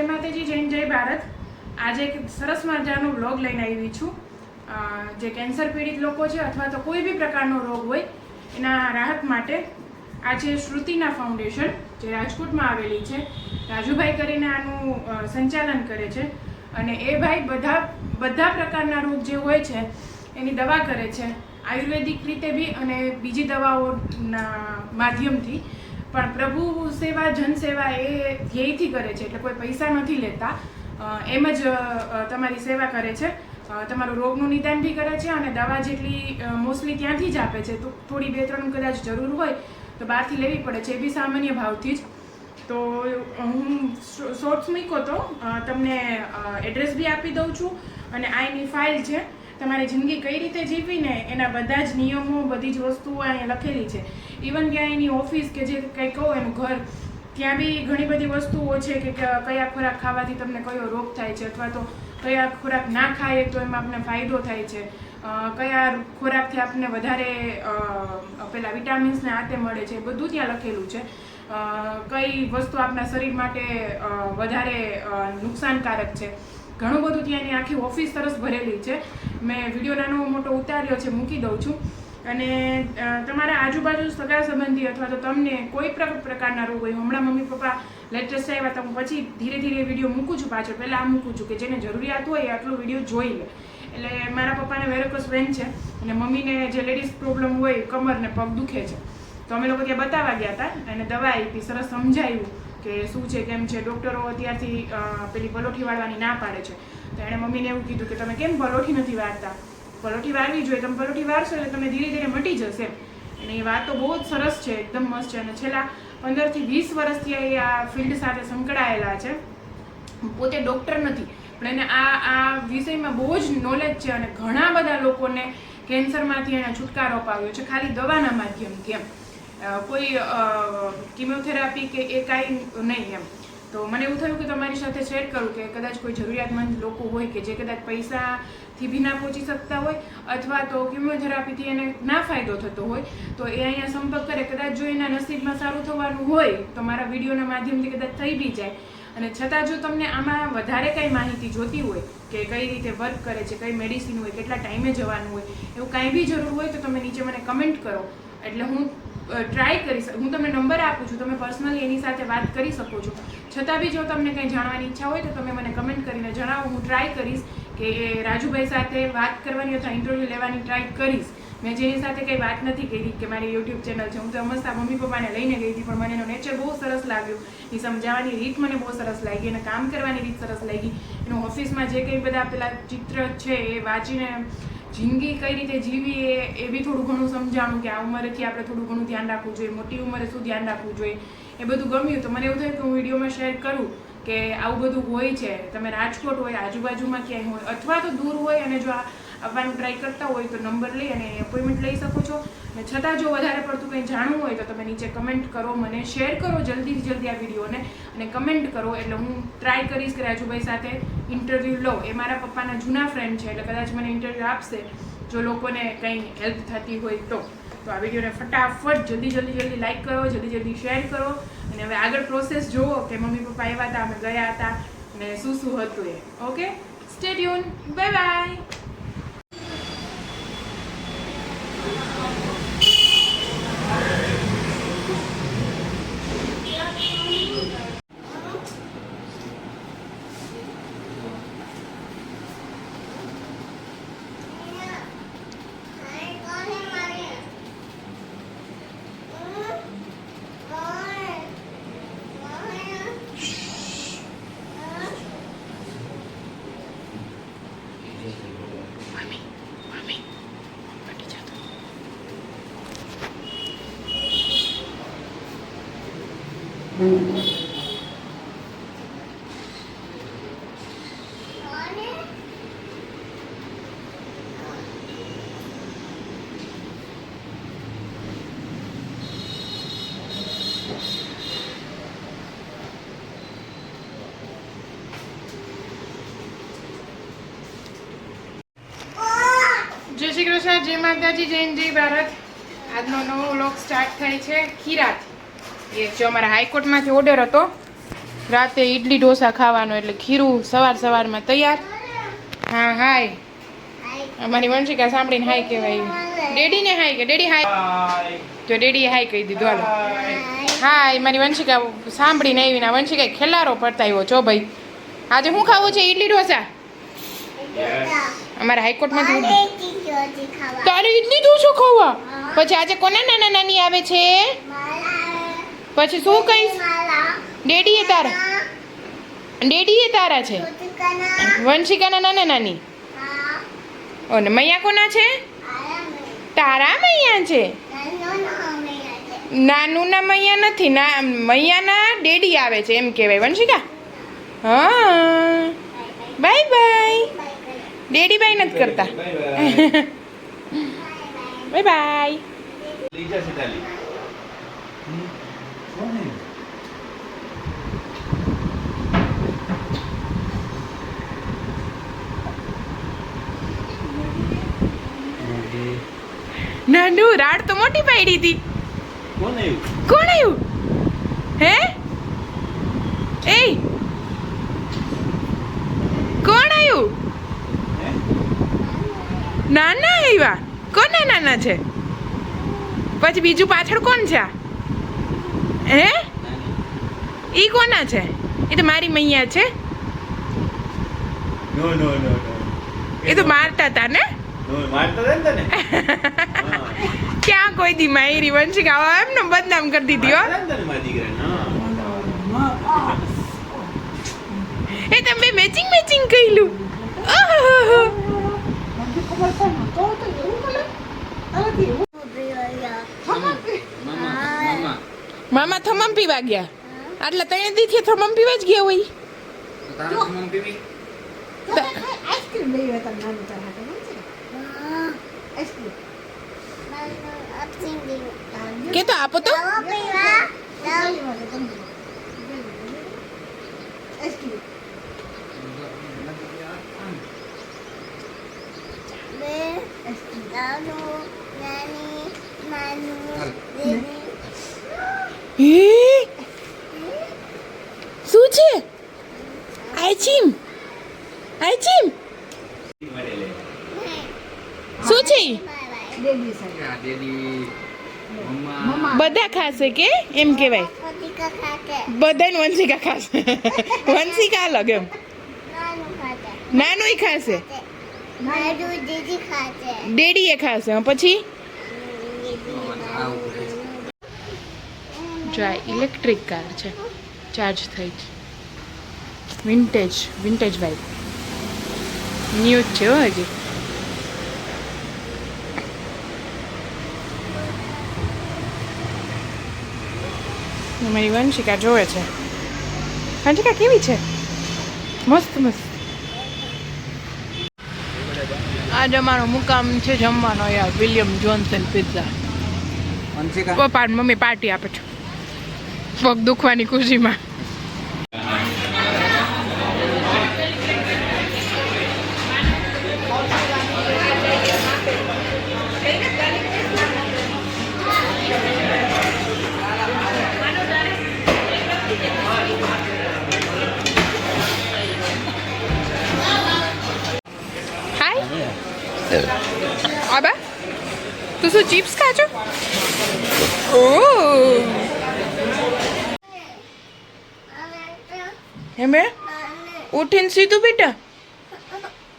જય માતાજી, જૈન, જય ભારત. આજે એક સરસ મજાનો બ્લોગ લઈને આવી છું. જે કેન્સર પીડિત લોકો છે અથવા તો કોઈ બી પ્રકારનો રોગ હોય, એના રાહત માટે આ છે શ્રુતિના ફાઉન્ડેશન, જે રાજકોટમાં આવેલી છે, રાજુભાઈ કરીને આનું સંચાલન કરે છે. અને એ ભાઈ બધા બધા પ્રકારના રોગ જે હોય છે, એની દવા કરે છે. આયુર્વેદિક રીતે બી અને બીજી દવાઓના માધ્યમથી. પણ પ્રભુ સેવા, જન સેવા એ ધ્યેયથી કરે છે, એટલે કોઈ પૈસા નથી લેતા. એમ જ તમારી સેવા કરે છે. તમારું રોગનું નિદાન બી કરે છે અને દવા જેટલી મોસ્ટલી ત્યાંથી જ આપે છે. તો થોડી બે ત્રણ કદાચ જરૂર હોય તો બહારથી લેવી પડે છે, એ બી સામાન્ય ભાવથી જ. તો હું શોર્ટ્સ મૂક્યો તો તમને એડ્રેસ બી આપી દઉં છું અને આ એની ફાઇલ છે. તમારી જિંદગી કઈ રીતે જીવીને એના બધા જ નિયમો, બધી જ વસ્તુઓ અહીંયા લખેલી છે. ઇવન ત્યાં એની ઓફિસ કે જે કંઈ કહો એનું ઘર, ત્યાં બી ઘણી બધી વસ્તુઓ છે કે કયા ખોરાક ખાવાથી તમને કયો રોગ થાય છે અથવા તો કયા ખોરાક ના ખાઈએ તો એમાં આપણને ફાયદો થાય છે. કયા ખોરાકથી આપણને વધારે પેલા વિટામિન્સને આતે મળે છે બધું ત્યાં લખેલું છે. કઈ વસ્તુ આપણા શરીર માટે વધારે નુકસાનકારક છે. ઘણું બધું ત્યાં એની આખી ઓફિસ સરસ ભરેલી છે. મેં વીડિયો નાનો મોટો ઉતાર્યો છે, મૂકી દઉં છું. અને તમારા આજુબાજુ સગા સંબંધી અથવા તો તમને કોઈ પ્રકારના રોગ હોય, હમણાં મમ્મી પપ્પા લેટેસ્ટ આવ્યા તો હું પછી ધીરે ધીરે વીડિયો મૂકું છું પાછળ. પહેલાં આ મૂકું છું કે જેને જરૂરિયાત હોય આટલો વીડિયો જોઈ લે. એટલે મારા પપ્પાને વેરોકસ વેન છે. અને મમ્મીને જે લેડીઝ પ્રોબ્લેમ હોય, કમરને પગ દુખે છે. તો અમે લોકો ત્યાં બતાવવા ગયા હતા અને દવા આપી, સરસ સમજાવ્યું કે શું છે, કેમ છે, ડૉક્ટરો અત્યારથી પેલી પલોઠી વાળવાની ના પાડે છે. તો એણે મમ્મીને એવું કીધું કે, તમે કેમ પલોઠી નથી વાળતા? પલોઠી વાળવી જોઈએ. તમે પલોઠી વાળશો એટલે તમે ધીરે ધીરે મટી જશે. અને એ વાત તો બહુ જ સરસ છે, એકદમ મસ્ત છે. અને છેલ્લા પંદરથી વીસ વર્ષથી એ આ ફિલ્ડ સાથે સંકળાયેલા છે. પોતે ડૉક્ટર નથી, પણ એને આ આ વિષયમાં બહુ જ નોલેજ છે અને ઘણા બધા લોકોને કેન્સરમાંથી એને છુટકારો અપાવ્યો છે, ખાલી દવાના માધ્યમથી એમ. કોઈ કિમોથેરાપી કે એ કાંઈ નહીં એમ. તો મને એવું થયું કે તમારી સાથે શેર કરું કે કદાચ કોઈ જરૂરિયાતમંદ લોકો હોય કે જે કદાચ પૈસાથી બી ના પહોંચી શકતા હોય અથવા તો કિમિયોથેરાપીથી એને ના ફાયદો થતો હોય, તો એ અહીંયા સંપર્ક કરે. કદાચ જો એના નસીબમાં સારું થવાનું હોય, તો મારા વિડીયોના માધ્યમથી કદાચ થઈ બી જાય. અને છતાં જો તમને આમાં વધારે કંઈ માહિતી જોતી હોય કે કઈ રીતે વર્ક કરે છે, કઈ મેડિસિન હોય, કેટલા ટાઈમે જવાનું હોય, એવું કાંઈ બી જરૂર હોય તો તમે નીચે મને કમેન્ટ કરો. એટલે હું ટ્રાય કરી શકો. હું તમને નંબર આપું છું, તમે પર્સનલી એની સાથે વાત કરી શકો છો. છતાં બી જો તમને કંઈ જાણવાની ઈચ્છા હોય તો તમે મને કમેન્ટ કરીને જણાવો. હું ટ્રાય કરીશ કે રાજુભાઈ સાથે વાત કરવાની અથવા ઇન્ટરવ્યૂ લેવાની ટ્રાય કરીશ. મેં જેની સાથે કંઈ વાત નથી કરી કે મારી યુટ્યુબ ચેનલ છે. હું તો હંમેશા મમ્મી પપ્પાને લઈને ગઈ હતી, પણ મને એનો નેચર બહુ સરસ લાગ્યું. એ સમજાવવાની રીત મને બહુ સરસ લાગી અને કામ કરવાની રીત સરસ લાગી. એનું ઓફિસમાં જે કંઈ બધા પેલા ચિત્ર છે એ વાંચીને જિંદગી કઈ રીતે જીવી એ એ બી થોડું ઘણું સમજાણું કે આ ઉંમરેથી આપણે થોડું ઘણું ધ્યાન રાખવું જોઈએ, મોટી ઉંમરે શું ધ્યાન રાખવું જોઈએ, એ બધું ગમ્યું તો મને એવું થયું કે હું વિડીયોમાં શેર કરું કે આવું બધું હોય છે, તમે રાજકોટ હોય, આજુબાજુમાં ક્યાંય હોય, અથવા તો દૂર હોય અને જો આ આવવાનું ટ્રાય કરતા હોય તો નંબર લઈ અને એપોઇન્ટમેન્ટ લઈ શકો છો. અને છતાં જો વધારે પડતું કંઈ જાણવું હોય તો તમે નીચે કમેન્ટ કરો, મને શેર કરો જલ્દીથી જલ્દી આ વિડીયોને. અને કમેન્ટ કરો, એટલે હું ટ્રાય કરીશ કે રાજુભાઈ સાથે ઇન્ટરવ્યૂ લો એ મારા પપ્પાના જૂના ફ્રેન્ડ છે, એટલે કદાચ મને ઇન્ટરવ્યૂ આપશે, જો લોકોને કંઈ હેલ્પ થતી હોય તો. તો આ વિડીયોને ફટાફટ જલ્દી જલ્દી જલ્દી લાઇક કરો, જલ્દી જલ્દી શેર કરો. અને હવે આગળ પ્રોસેસ જુઓ કે મમ્મી પપ્પા આવ્યા હતા, અમે ગયા હતા, અને શું શું હતું એ. Okay stay tuned bye bye Jai Shri Krishna, જય માતાજી, જય જય ભારત. આજનો નવો વ્લોગ સ્ટાર્ટ થાય છે ખીરાત એ જો અમારા હાઈકોર્ટમાંથી ઓર્ડર હતો. રાતે ઈડલી ઢોસા ખાવાનો એટલે ખીરું સવાર સવારમાં તૈયાર. હા, હાય. અમારી વંશિકા સાંભળીને હાય કહેવાય. ડેડીને હાય કે, ડેડી હાય. જો ડેડીએ હાય કહી દીધું, હાલો. હાય, મારી વંશિકા સાંભળીને આવી ના વંશિકા ખેલારો પડતા આવ્યો. છો ભાઈ, આજે શું ખાવું છે ઇડલી ઢોસા? અમારા હાઈકોર્ટમાંથી તારે ઇડલી ઢોસો ખાવા? પછી આજે કોને નાના નાની આવે છે? પછી શું કહીશ? ડેડીએ તારા. ડેડીએ તારા છે? વંશિકાના નાના નાની? અને મૈયા કોના છે? તારા મૈયા છે? નાનું ના મૈયા નથી ના મૈયાના ડેડી આવે છે એમ કહેવાય વંશિકા? હા. Bye bye. ડેડી બાય નથી કરતા. બાય બાય લીજા સીતાલી નાનું રાડ તો મોટી પાડી હતી. કોણ આવ્યું? કોણ આવ્યું? હે? એ કોણ આવ્યું? નાના આવ્યા. કોના નાના છે? પછી બીજું પાછળ કોણ છે હે? ઈ કોના છે? એ તો મારી મૈયા છે. નો નો એ તો મારતા હતા ને? ક્યાં કોઈ દી માયરી વંશિક એમ ને બદનામ કરી દીધી હો? મારા. એ તમે મેચિંગ મેચિંગ કહીલું મામા થમમ પીવા ગયા. આટલા ત્રણ દીથી થમમ પીવા જ ગયા હોય. આઈસ્ક્રીમ લઈ આવ્યા તમે નાનું તારા હાટે આઈસ્ક્રીમ કે તો આપો તો આઈસ્ક્રીમ હે શું છે આઈચીમ આઈચીમ મારે લે. શું છે ઈ? ડેલી સાહેબ મમ્મા બધા ખાશે કે? એમ કહેવાય. બધાને વંશિકા ખાશે. વંશિકા અલગ એમ. નાનોય ખાશે? ડેડીએ ખાશે હં, પછી? જો આ ઇલેક્ટ્રિક કાર છે. ચાર્જ થઈ છે વિન્ટેજ વિન્ટેજ બાઇક ન્યૂ જ છે હો હજી. મારી વંશિકા જોવે છે વંશિકા કેવી છે મસ્ત મસ્ત આજે અમારો મુકામ છે જમવાનો યાર વિલિયમ જોન્સન પિઝા પપ્પા મમ્મી પાર્ટી આપે છે પગ દુખવાની ખુશીમાં આબા તું શું ચિપ્સ ખાચો ઓ હે બે ઉઠીને સીધું બેટા.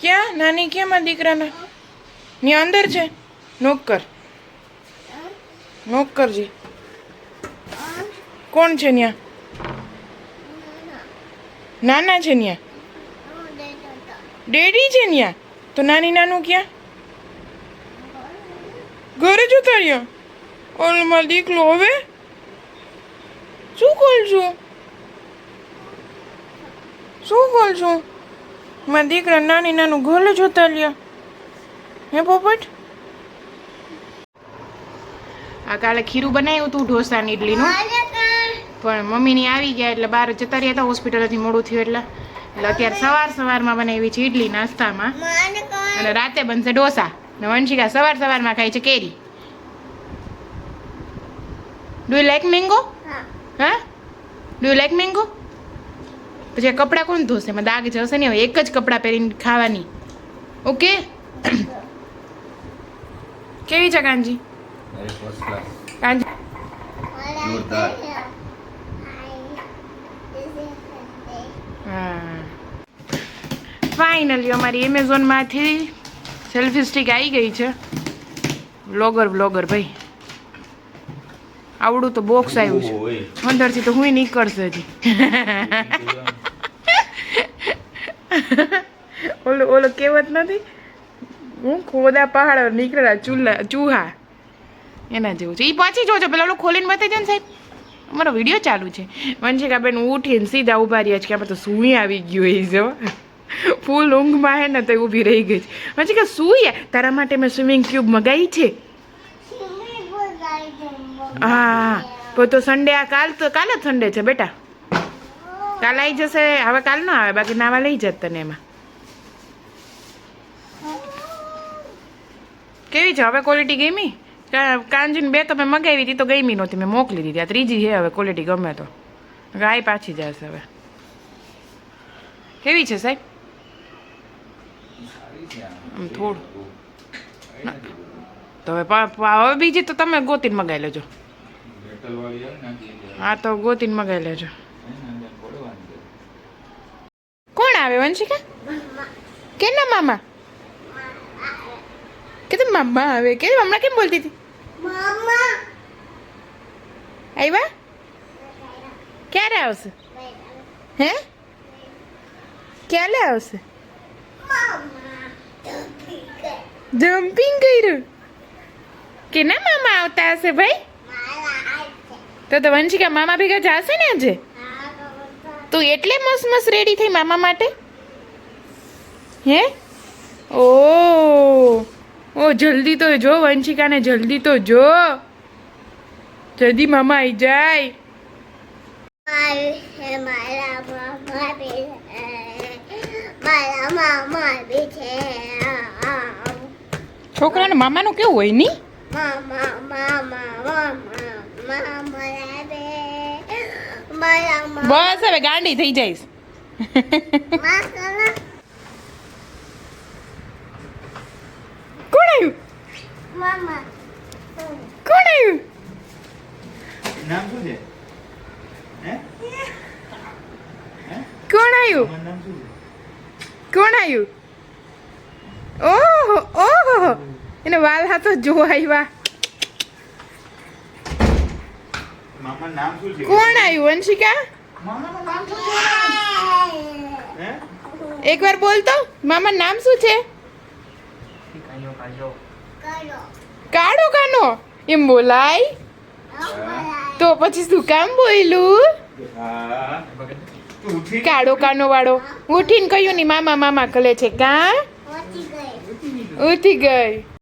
ક્યાં? નાની ક્યાં મારા દીકરાના? ની અંદર છે. નોક કર. નોક કરજી. કોણ છે ન્યા? નાના છે ન્યા. ડેડી છે ન્યા? તો નાની નાનું ક્યાં? ઘરે જ ઉતાર્યા? ઓલ મારો દીકલો હવે? શું ખોલશું? શું ખોલશું? મારા દીકરા નાની નાનું ઘર જ ઉતાર્યા. હે પોપટ? આ કાલે ખીરું બનાવ્યું હતું ઢોસાની ઇડલીનું. પણ મમ્મીની આવી ગયા એટલે બહાર જતા રહ્યા હતા હોસ્પિટલથી મોડું થયું એટલે. એટલે અત્યારે સવાર સવારમાં બનાવી છે ઇડલી નાસ્તામાં. અને રાતે બનશે ઢોસા. ને વંશિકા સવાર સવારમાં ખાય છે કેરી. ડુ યુ લાઈક મેંગો હા. ડુ યુ લાઈક મેંગો પછી આ કપડાં કોણ ધોશે? એમાં દાગ જશે નહીં હવે એક જ કપડાં પહેરીને ખાવાની. ઓકે કેવી છે કાનજી. હા. ફાઇનલી અમારી એમેઝોનમાંથી સેલ્ફી સ્ટિક આવી ગઈ છે. વ્લોગર વ્લોગર ભાઈ. આવડું તો બોક્સ આવ્યું છે. અંદરથી તો હું નીકળશે હજી. ઓલો ઓલો કહેવત નથી? હું ખોદા પહાડ નીકળેલા ચૂલા ચૂહા. એના જેવું છે. એ પાછી જોજો. પેલા ઓલું ખોલીને બતાવી ને સાહેબ. અમારો વીડિયો ચાલુ છે. વંશિકાબેન ઉઠીને સીધા ઊભા રહ્યા છે કે આપણે તો સુઈ આવી ગયું એ જો ફૂલ ઊંઘમાં હે ને તો ઊભી રહી ગઈ છે. શું સૂઈ તારા માટે મેં સ્વિમિંગ ક્યુબ મગાવી છે? હા. તો તો સન્ડે આ કાલ તો કાલ જ સન્ડે છે બેટા. કાલ આવી જશે. હવે કાલ ન આવે. બાકી નાવા લઈ જત તને એમાં. કેવી છે? હવે ક્વોલિટી ગમી? કા- કાંજીને બે તો મેં મગાવી હતી તો ગમી નહોતી. મેં મોકલી દીધી. આ ત્રીજી છે હવે ક્વોલિટી ગમે તો. ગાય પાછી જશે હવે. કેવી છે સાહેબ? આમ થોડું. તો હવે પા- પા- હવે બીજી તો તમે ગોતીને મગાવી લેજો. હા તો ગોતીને મગાવી લેજો. કોણ આવે વંશિકા? કેના મામા? કે તો મામા આવે. કે હમણાં કેમ બોલતી હતી? આવ્યા ક્યારે આવશે? હે? ક્યારે આવશે? જમ્પિંગ કર્યું. કેના મામા આવતા હશે ભાઈ? તો તો વંશિકા, મામા ભેગા જાશે ને આજે? તું એટલે મસ્ત મસ્ત રેડી થઈ મામા માટે? હે? ઓ ઓ, જલ્દી તો જો વંશિકાને, જલ્દી તો જો. જલ્દી મામા આવી જાય. મારા મામા બી છે. છોકરાને મામાનું કેવું હોયની? મામા મામા મામા મામા બે મારા બસ હવે ગાંડી થઈ જઈશ. કોણ આવ્યું? કોણ આવ્યું? નામ શું છે? કોણ આવ્યું? કોણ આવ્યું? ઓહો ઓહો. એને વાલ હાથો જોવા આવ્યા કોણ આવ્યું શું એકવાર બોલતો મામા નામ શું છે? કાળો કાનો? એમ બોલાય. તો પછી શું કામ બોલ્યું કાળો કાનો વાળો. ઉઠીને કહ્યું ની મામા મામા કલે છે કા? પહોંચી ગઈ ઉઠી ગઈ